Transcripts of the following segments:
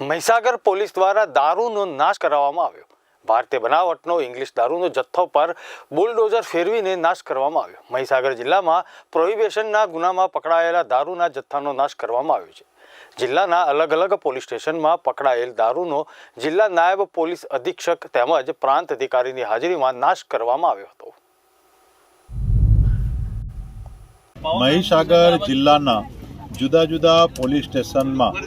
Mahisagar police દ્વારા દારૂનો નાશ કરાવવામાં આવ્યો. ભારતીય બનાવટનો ઇંગ્લિશ દારૂનો જથ્થો પર બુલડોઝર ફેરવીને નાશ કરવામાં આવ્યો. મહીસાગર જિલ્લામાં પ્રોહિબેશનના ગુનામાં પકડાયેલા દારૂના જથ્થાનો નાશ કરવામાં આવ્યો છે. જિલ્લાના અલગ અલગ પોલીસ સ્ટેશનમાં પકડાયેલ દારૂનો જિલ્લા નાયબ પોલીસ અધિક્ષક તેમજ પ્રાંત અધિકારીની હાજરીમાં નાશ કરવામાં આવ્યો હતો. મહીસાગર જિલ્લાના જુદા જુદા પોલીસ સ્ટેશનમાં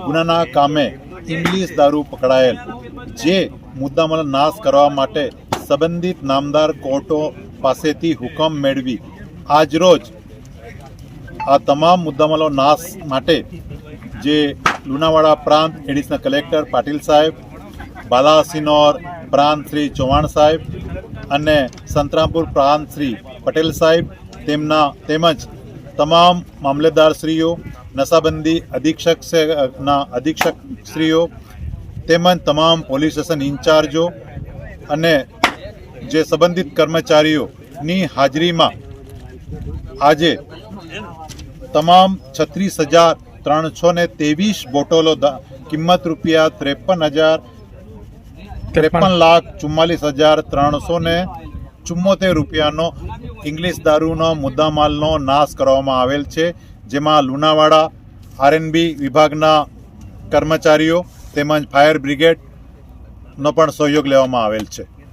ગુનાના કામે ઇંગ્લિશ દારૂ પકડાયેલ જે મુદ્દામાલ નાશ કરવા માટે સંબંધિત નામદાર કોર્ટો પાસેથી હુકમ મેળવી. આજરોજ આ તમામ મુદ્દામાલો નાશ માટે જે લુણાવાડા પ્રાંત એડિશનલ કલેક્ટર પાટીલ સાહેબ બાલાસિનોર પ્રાંત શ્રી ચૌહાણ સાહેબ અને સંતરામપુર પ્રાંત શ્રી પટેલ સાહેબ તેમના તેમજ તમામ મામલતદારશ્રીઓ નશાબંધી અધિક્ષક ના અધિક્ષકશ્રીઓ તેમજ તમામ પોલીસ સ્ટેશન ઇન્ચાર્જો અને જે સંબંધિત કર્મચારીઓની હાજરીમાં આજે તમામ છત્રીસ હજાર ત્રણસો ને ત્રેવીસ બોટલો કિંમત રૂપિયા ત્રેપન હજાર ત્રેપન. લાખ ચુમ્માલીસ હજાર ત્રણસો ને ચુમ્મોતેર રૂપિયાનો ઇંગ્લિશ દારૂનો મુદ્દામાલનો નાશ કરવામાં આવેલ છે, જેમાં લુણાવાડા આરએનબી વિભાગના કર્મચારીઓ તેમજ ફાયર બ્રિગેડનો પણ સહયોગ લેવામાં આવેલ છે.